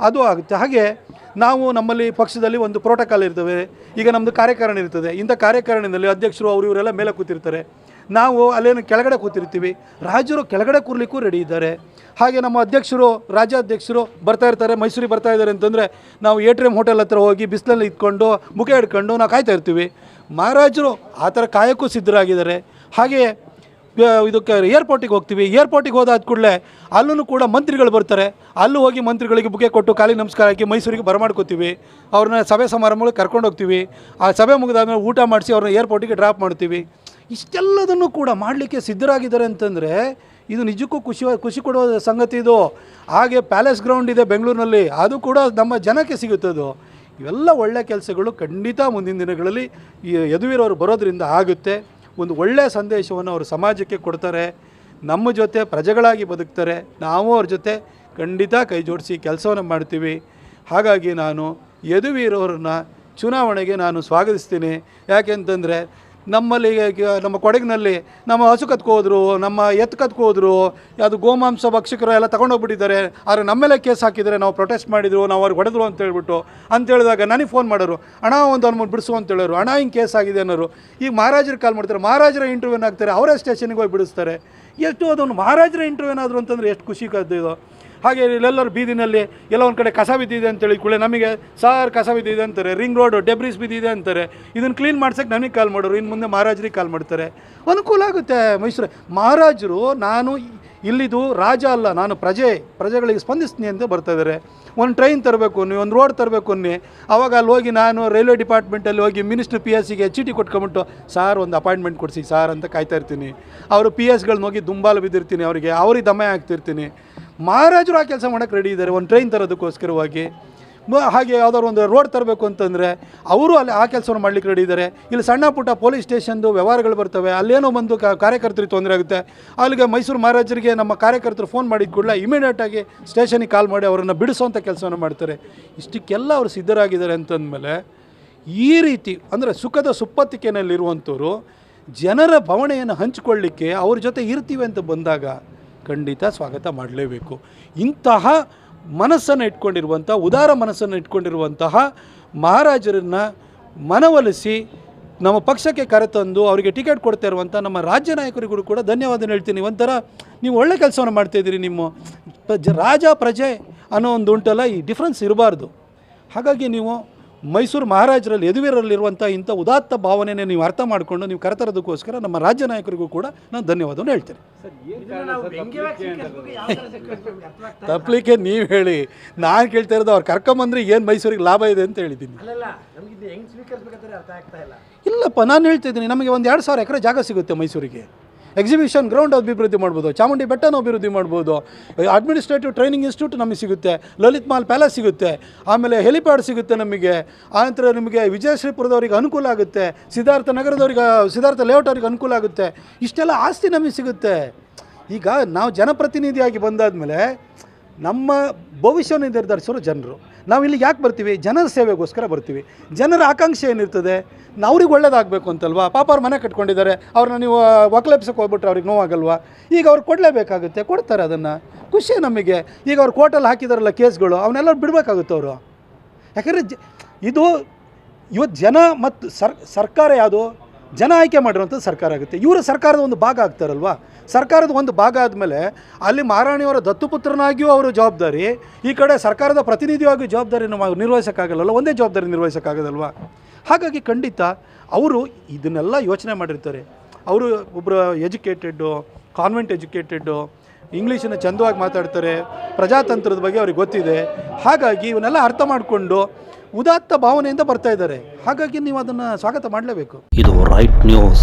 ಅದು ಆಗುತ್ತೆ. ಹಾಗೆ ನಾವು ನಮ್ಮಲ್ಲಿ ಪಕ್ಷದಲ್ಲಿ ಒಂದು ಪ್ರೋಟೋಕಾಲ್ ಇರ್ತವೆ ಈಗ ನಮ್ಮದು ಕಾರ್ಯಕಾರಿಣಿ ಇರ್ತದೆ. ಇಂಥ ಕಾರ್ಯಕಾರಣದಲ್ಲಿ ಅಧ್ಯಕ್ಷರು ಅವರು ಇವರೆಲ್ಲ ಮೇಲೆ ಕೂತಿರ್ತಾರೆ. ನಾವು ಅಲ್ಲೇನು ಕೆಳಗಡೆ ಕೂತಿರ್ತೀವಿ. ರಾಜರು ಕೆಳಗಡೆ ಕೂರ್ಲಿಕ್ಕೂ ರೆಡಿ ಇದ್ದಾರೆ. ಹಾಗೆ ನಮ್ಮ ಅಧ್ಯಕ್ಷರು ರಾಜ್ಯಾಧ್ಯಕ್ಷರು ಬರ್ತಾ ಇರ್ತಾರೆ. ಮೈಸೂರಿಗೆ ಬರ್ತಾ ಇದ್ದಾರೆ ಅಂತಂದರೆ ನಾವು ಎ ಟಿ ಎಂ ಹೋಟೆಲ್ ಹತ್ರ ಹೋಗಿ ಬಿಸಿಲಲ್ಲಿ ಇಟ್ಕೊಂಡು ಮುಖ ಹಿಡ್ಕೊಂಡು ನಾವು ಕಾಯ್ತಾ ಇರ್ತೀವಿ. ಮಹಾರಾಜರು ಆ ಥರ ಕಾಯಕ್ಕೂ ಸಿದ್ಧರಾಗಿದ್ದಾರೆ. ಹಾಗೆ ಆ, ಇದಕ್ಕೆ ಏರ್ಪೋರ್ಟಿಗೆ ಹೋಗ್ತೀವಿ. ಏರ್ಪೋರ್ಟಿಗೆ ಹೋದಾದ ಕೂಡಲೇ ಅಲ್ಲೂ ಕೂಡ ಮಂತ್ರಿಗಳು ಬರ್ತಾರೆ. ಅಲ್ಲೂ ಹೋಗಿ ಮಂತ್ರಿಗಳಿಗೆ ಬುಕೆ ಕೊಟ್ಟು ಕಾಲಿ ನಮಸ್ಕಾರ ಹಾಕಿ ಮೈಸೂರಿಗೆ ಬರಮಾಡ್ಕೋತೀವಿ ಅವ್ರನ್ನ ಸಭೆ ಸಮಾರಂಭಗಳಿಗೆ ಕರ್ಕೊಂಡು ಹೋಗ್ತೀವಿ. ಆ ಸಭೆ ಮುಗಿದಾದ್ಮೇಲೆ ಊಟ ಮಾಡಿಸಿ ಅವ್ರನ್ನ ಏರ್ಪೋರ್ಟಿಗೆ ಡ್ರಾಪ್ ಮಾಡ್ತೀವಿ. ಇಷ್ಟೆಲ್ಲದನ್ನು ಕೂಡ ಮಾಡಲಿಕ್ಕೆ ಸಿದ್ಧರಾಗಿದ್ದಾರೆ ಅಂತಂದರೆ ಇದು ನಿಜಕ್ಕೂ ಖುಷಿ ಖುಷಿ ಕೊಡುವ ಸಂಗತಿ ಇದು. ಹಾಗೆ ಪ್ಯಾಲೇಸ್ ಗ್ರೌಂಡ್ ಇದೆ ಬೆಂಗಳೂರಿನಲ್ಲಿ. ಅದು ಕೂಡ ನಮ್ಮ ಜನಕ್ಕೆ ಸಿಗುತ್ತದು ಇವೆಲ್ಲ ಒಳ್ಳೆಯ ಕೆಲಸಗಳು ಖಂಡಿತ ಮುಂದಿನ ದಿನಗಳಲ್ಲಿ ಈ ಯದುವೀರವರು ಬರೋದರಿಂದ ಆಗುತ್ತೆ. ಒಂದು ಒಳ್ಳೆಯ ಸಂದೇಶವನ್ನು ಅವರು ಸಮಾಜಕ್ಕೆ ಕೊಡ್ತಾರೆ. ನಮ್ಮ ಜೊತೆ ಪ್ರಜೆಗಳಾಗಿ ಬದುಕ್ತಾರೆ. ನಾವು ಅವ್ರ ಜೊತೆ ಖಂಡಿತ ಕೈ ಜೋಡಿಸಿ ಕೆಲಸವನ್ನು ಮಾಡ್ತೀವಿ. ಹಾಗಾಗಿ ನಾನು ಯದುವೀರವ್ರನ್ನ ಚುನಾವಣೆಗೆ ನಾನು ಸ್ವಾಗತಿಸ್ತೀನಿ. ಯಾಕೆಂತಂದರೆ ನಮ್ಮಲ್ಲಿ ನಮ್ಮ ಕೊಡಗಿನಲ್ಲಿ ನಮ್ಮ ಹಸು ಕತ್ಕೋದ್ರು ನಮ್ಮ ಎತ್ತು ಕತ್ಕೋದ್ರು ಅದು ಗೋಮಾಂಸ ಭಕ್ಷಕರು ಎಲ್ಲ ತಗೊಂಡೋಗ್ಬಿಟ್ಟಿದ್ದಾರೆ ಆದರೆ ನಮ್ಮೆಲ್ಲ ಕೇಸ್ ಹಾಕಿದರೆ ನಾವು ಪ್ರೊಟೆಸ್ಟ್ ಮಾಡಿದ್ರು, ನಾವು ಅವ್ರಿಗೆ ಹೊಡೆದ್ರು ಅಂತ ಹೇಳ್ಬಿಟ್ಟು, ಅಂತ ಹೇಳಿದಾಗ ನನಗೆ ಫೋನ್ ಮಾಡೋರು ಹಣ ಒಂದು ಅನ್ಬಿಟ್ಟು ಬಿಡಿಸು ಅಂತ ಹೇಳೋರು ಹಣ ಹಿಂಗೆ ಕೇಸ್ ಆಗಿದೆ ಅನ್ನೋರು. ಈಗ ಮಹಾರಾಜರು ಕಾಲ್ ಮಾಡ್ತಾರೆ, ಮಹಾರಾಜರ ಇಂಟರ್ವ್ಯೂನ ಹಾಕ್ತಾರೆ ಅವರೇ ಸ್ಟೇಷನ್ಗೆ ಹೋಗಿ ಬಿಡಿಸ್ತಾರೆ ಎಷ್ಟು ಅದೊಂದು ಮಹಾರಾಜರ ಇಂಟರ್ವ್ಯೂ ಏನಾದರೂ ಅಂತಂದರೆ ಎಷ್ಟು ಖುಷಿ ಇದು ಹಾಗೆ ಇಲ್ಲೆಲ್ಲರೂ ಬೀದಿನಲ್ಲಿ ಎಲ್ಲ ಒಂದು ಕಡೆ ಕಸ ಬಿದ್ದಿದೆ ಅಂತೇಳಿ ಕೂಡ ನಮಗೆ, ಸಾರ್, ಕಸ ಬಿದ್ದಿದೆ ಅಂತಾರೆ. ರಿಂಗ್ ರೋಡ್ ಡೆಬ್ರಿಸ್ ಬಿದ್ದಿದೆ ಅಂತಾರೆ. ಇದನ್ನು ಕ್ಲೀನ್ ಮಾಡ್ಸೋಕ್ಕೆ ನಮಗೆ ಕಾಲ್ ಮಾಡೋರು. ಇನ್ನು ಮುಂದೆ ಮಹಾರಾಜರಿಗೆ ಕಾಲ್ ಮಾಡ್ತಾರೆ. ಅನುಕೂಲ ಆಗುತ್ತೆ ಮೈಸೂರು. ಮಹಾರಾಜರು, ನಾನು ಇಲ್ಲಿದು ರಾಜ ಅಲ್ಲ, ನಾನು ಪ್ರಜೆ, ಪ್ರಜೆಗಳಿಗೆ ಸ್ಪಂದಿಸ್ತೀನಿ ಅಂತ ಬರ್ತಾ ಇದ್ದಾರೆ ಒಂದು ಟ್ರೈನ್ ತರಬೇಕು ನೀವು ಒಂದು ರೋಡ್ ತರಬೇಕು ಅನ್ನಿ. ಅವಾಗ ಅಲ್ಲಿ ಹೋಗಿ ನಾನು ರೈಲ್ವೆ ಡಿಪಾರ್ಟ್ಮೆಂಟಲ್ಲಿ ಹೋಗಿ ಮಿನಿಸ್ಟರ್ ಪಿ ಎಸ್ಸಿಗೆ ಚೀಟಿ ಕೊಟ್ಕೊಂಬಿಟ್ಟು ಸಾರ್, ಒಂದು ಅಪಾಯಿಂಟ್ಮೆಂಟ್ ಕೊಡಿಸಿ, ಸಾರ್ ಅಂತ ಕಾಯ್ತಾ ಇರ್ತೀನಿ. ಅವರು ಪಿ ಎಸ್ಗಳನ್ನ ಹೋಗಿ ದುಂಬಾಲು ಬಿದ್ದಿರ್ತೀನಿ, ಅವರಿಗೆ, ಅವ್ರಿಗೆ ದಮ್ಮೆ ಆಗ್ತಿರ್ತೀನಿ. ಮಹಾರಾಜರು ಆ ಕೆಲಸ ಮಾಡೋಕ್ಕೆ ರೆಡಿ ಇದ್ದಾರೆ. ಒಂದು ಟ್ರೈನ್ ತರೋದಕ್ಕೋಸ್ಕರವಾಗಿ. ಹಾಗೆ ಯಾವ್ದಾದ್ರು ಒಂದು ರೋಡ್ ತರಬೇಕು ಅಂತಂದರೆ, ಅವರು ಅಲ್ಲಿ ಆ ಕೆಲಸವನ್ನು ಮಾಡ್ಲಿಕ್ಕೆ ರೆಡಿ ಇದ್ದಾರೆ. ಇಲ್ಲಿ ಸಣ್ಣ ಪುಟ್ಟ ಪೊಲೀಸ್ ಸ್ಟೇಷನ್ದು ವ್ಯವಹಾರಗಳು ಬರ್ತವೆ. ಅಲ್ಲೇನೋ ಕ, ಕಾರ್ಯಕರ್ತರಿಗೆ ತೊಂದರೆ ಆಗುತ್ತೆ. ಅಲ್ಲಿಗೆ ಮೈಸೂರು ಮಹಾರಾಜರಿಗೆ ನಮ್ಮ ಕಾರ್ಯಕರ್ತರು ಫೋನ್ ಮಾಡಿದ ಕೂಡಲೇ ಇಮಿಡಿಯೇಟಾಗಿ ಸ್ಟೇಷನಿಗೆ ಕಾಲ್ ಮಾಡಿ ಅವರನ್ನು ಬಿಡಿಸುವಂಥ ಕೆಲಸವನ್ನು ಮಾಡ್ತಾರೆ. ಇಷ್ಟಕ್ಕೆಲ್ಲ ಅವರು ಸಿದ್ಧರಾಗಿದ್ದಾರೆ ಅಂತಂದಮೇಲೆ, ಈ ರೀತಿ ಅಂದರೆ ಸುಖದ ಸುಪ್ಪತ್ತಿಕೆಯಲ್ಲಿರುವಂಥವ್ರು ಜನರ ಭವಣೆಯನ್ನು ಹಂಚಿಕೊಳ್ಳಿಕ್ಕೆ ಅವ್ರ ಜೊತೆ ಇರ್ತೀವಿ ಅಂತ ಬಂದಾಗ ಖಂಡಿತ ಸ್ವಾಗತ ಮಾಡಲೇಬೇಕು. ಇಂತಹ ಮನಸ್ಸನ್ನು ಇಟ್ಕೊಂಡಿರುವಂಥ ಉದಾರ ಮನಸ್ಸನ್ನು ಇಟ್ಕೊಂಡಿರುವಂತಹ ಮಹಾರಾಜರನ್ನು ಮನವೊಲಿಸಿ ನಮ್ಮ ಪಕ್ಷಕ್ಕೆ ಕರೆತಂದು ಅವರಿಗೆ ಟಿಕೆಟ್ ಕೊಡ್ತಾ ಇರುವಂಥ ನಮ್ಮ ರಾಜ್ಯ ನಾಯಕರಿಗೂ ಕೂಡ ಧನ್ಯವಾದ ಹೇಳ್ತೀನಿ. ಒಂಥರ ನೀವು ಒಳ್ಳೆ ಕೆಲಸವನ್ನು ಮಾಡ್ತಾಯಿದ್ದೀರಿ ನಿಮ್ಮ ರಾಜ ಪ್ರಜೆ ಅನ್ನೋ ಒಂದು ಉಂಟಲ್ಲ, ಈ ಡಿಫ್ರೆನ್ಸ್ ಇರಬಾರ್ದು. ಹಾಗಾಗಿ ನೀವು ಮೈಸೂರು ಮಹಾರಾಜರಲ್ಲಿ ಯದುವೀರಲ್ಲಿರುವಂಥ ಇಂಥ ಉದಾತ್ತ ಭಾವನೆನೇ ನೀವು ಅರ್ಥ ಮಾಡಿಕೊಂಡು ನೀವು ಕರೆತರೋದಕ್ಕೋಸ್ಕರ ನಮ್ಮ ರಾಜ್ಯ ನಾಯಕರಿಗೂ ಕೂಡ ನಾನು ಧನ್ಯವಾದವನ್ನು ಹೇಳ್ತೇನೆ. ತಪ್ಪಲಿಕ್ಕೆ ನೀವು ಹೇಳಿ ನಾನು ಕೇಳ್ತಾ ಇರೋದು ಅವ್ರು ಕರ್ಕೊಂಬಂದ್ರೆ ಏನು ಮೈಸೂರಿಗೆ ಲಾಭ ಇದೆ ಅಂತ ಹೇಳಿದ್ದೀನಿ. ಅಲ್ಲಲ್ಲ ನಮ್ಗೆ ಇದು ಹೆಂಗ್ ಸ್ವೀಕರಿಸ್ಬೇಕಂದ್ರೆ ಅರ್ಥ ಆಗ್ತಾ ಇಲ್ಲ. ಇಲ್ಲಪ್ಪ ನಾನು ಹೇಳ್ತಿದ್ದೀನಿ ನಮಗೆ ಒಂದು ಎರಡು ಸಾವಿರ ಎಕರೆ ಜಾಗ ಸಿಗುತ್ತೆ ಮೈಸೂರಿಗೆ. ಎಕ್ಸಿಬಿಷನ್ ಗ್ರೌಂಡ್ ಅಭಿವೃದ್ಧಿ ಮಾಡ್ಬೋದು, ಚಾಮುಂಡಿ ಬೆಟ್ಟನ ಅಭಿವೃದ್ಧಿ ಮಾಡ್ಬೋದು ಅಡ್ಮಿನಿಸ್ಟ್ರೇಟಿವ್ ಟ್ರೈನಿಂಗ್ ಇನ್ಸ್ಟಿಟ್ಯೂಟ್ ನಮಗೆ ಸಿಗುತ್ತೆ, ಲಲಿತ್ ಮಾಲ್ ಪ್ಯಾಲೇಸ್ ಸಿಗುತ್ತೆ, ಆಮೇಲೆ ಹೆಲಿಪ್ಯಾಡ್ ಸಿಗುತ್ತೆ ನಮಗೆ ಆನಂತರ ನಿಮಗೆ ವಿಜಯಶ್ರೀಪುರದವ್ರಿಗೆ ಅನುಕೂಲ ಆಗುತ್ತೆ, ಸಿದ್ಧಾರ್ಥ ನಗರದವ್ರಿಗೆ, ಸಿದ್ಧಾರ್ಥ ಲೇಔಟ್ ಅವ್ರಿಗೆ ಅನುಕೂಲ ಆಗುತ್ತೆ, ಇಷ್ಟೆಲ್ಲ ಆಸ್ತಿ ನಮಗೆ ಸಿಗುತ್ತೆ. ಈಗ ನಾವು ಜನಪ್ರತಿನಿಧಿಯಾಗಿ ಬಂದಾದ ಮೇಲೆ ನಮ್ಮ ಭವಿಷ್ಯವನ್ನು ನಿರ್ಧರಿಸೋರು ಜನರು. ನಾವು ಇಲ್ಲಿ ಯಾಕೆ ಬರ್ತೀವಿ? ಜನರ ಸೇವೆಗೋಸ್ಕರ ಬರ್ತೀವಿ. ಜನರ ಆಕಾಂಕ್ಷೆ ಏನಿರ್ತದೆ? ಅವ್ರಿಗೆ ಒಳ್ಳೇದಾಗಬೇಕು ಅಂತಲ್ವಾ? ಪಾಪ ಅವ್ರು ಮನೆ ಕಟ್ಕೊಂಡಿದ್ದಾರೆ. ಅವ್ರನ್ನ ನೀವು ಒಕ್ಲೆಪ್ಸಕ್ಕೆ ಹೋಗ್ಬಿಟ್ರೆ ಅವ್ರಿಗೆ ನೋವಾಗಲ್ವಾ? ಈಗ ಅವ್ರು ಕೊಡಲೇಬೇಕಾಗುತ್ತೆ. ಕೊಡ್ತಾರೆ ಅದನ್ನು. ಖುಷಿ ನಮಗೆ. ಈಗ ಅವ್ರು ಕೋರ್ಟಲ್ಲಿ ಹಾಕಿದಾರಲ್ಲ ಕೇಸ್ಗಳು ಅವನ್ನೆಲ್ಲರೂ ಬಿಡಬೇಕಾಗುತ್ತೆ ಅವರು. ಯಾಕಂದರೆ ಇದು ಇವತ್ತು ಜನ ಮತ್ತು ಸರ್, ಸರ್ಕಾರ ಯಾವುದು? ಜನ ಆಯ್ಕೆ ಮಾಡಿರುವಂಥದ್ದು ಸರ್ಕಾರ ಆಗುತ್ತೆ. ಇವರು ಸರ್ಕಾರದ ಒಂದು ಭಾಗ ಆಗ್ತಾರಲ್ವಾ? ಸರ್ಕಾರದ ಒಂದು ಭಾಗ ಆದಮೇಲೆ ಅಲ್ಲಿ ಮಹಾರಾಣಿಯವರ ದತ್ತುಪುತ್ರನಾಗಿಯೂ ಅವರು ಜವಾಬ್ದಾರಿ, ಈ ಕಡೆ ಸರ್ಕಾರದ ಪ್ರತಿನಿಧಿಯಾಗಿಯೂ ಜವಾಬ್ದಾರಿನ ನಿರ್ವಹಿಸೋಕ್ಕಾಗಲ್ಲ ಒಂದೇ ಜವಾಬ್ದಾರಿ ನಿರ್ವಹಿಸೋಕ್ಕಾಗೋದಲ್ವಾ? ಹಾಗಾಗಿ ಖಂಡಿತ ಅವರು ಇದನ್ನೆಲ್ಲ ಯೋಚನೆ ಮಾಡಿರ್ತಾರೆ. ಅವರು ಒಬ್ಬರು ಎಜುಕೇಟೆಡ್ಡು ಕಾನ್ವೆಂಟ್ ಎಜುಕೇಟೆಡ್ಡು ಇಂಗ್ಲೀಷನ್ನು ಚಂದವಾಗಿ ಮಾತಾಡ್ತಾರೆ. ಪ್ರಜಾತಂತ್ರದ ಬಗ್ಗೆ ಅವ್ರಿಗೆ ಗೊತ್ತಿದೆ. ಹಾಗಾಗಿ ಇವನ್ನೆಲ್ಲ ಅರ್ಥ ಮಾಡಿಕೊಂಡು ಉದಾತ್ತ ಭಾವನೆಯಿಂದ ಬರ್ತಾ ಇದ್ದಾರೆ. ಹಾಗಾಗಿ ನೀವು ಅದನ್ನು ಸ್ವಾಗತ ಮಾಡಲೇಬೇಕು. ಇದು ರೈಟ್ ನ್ಯೂಸ್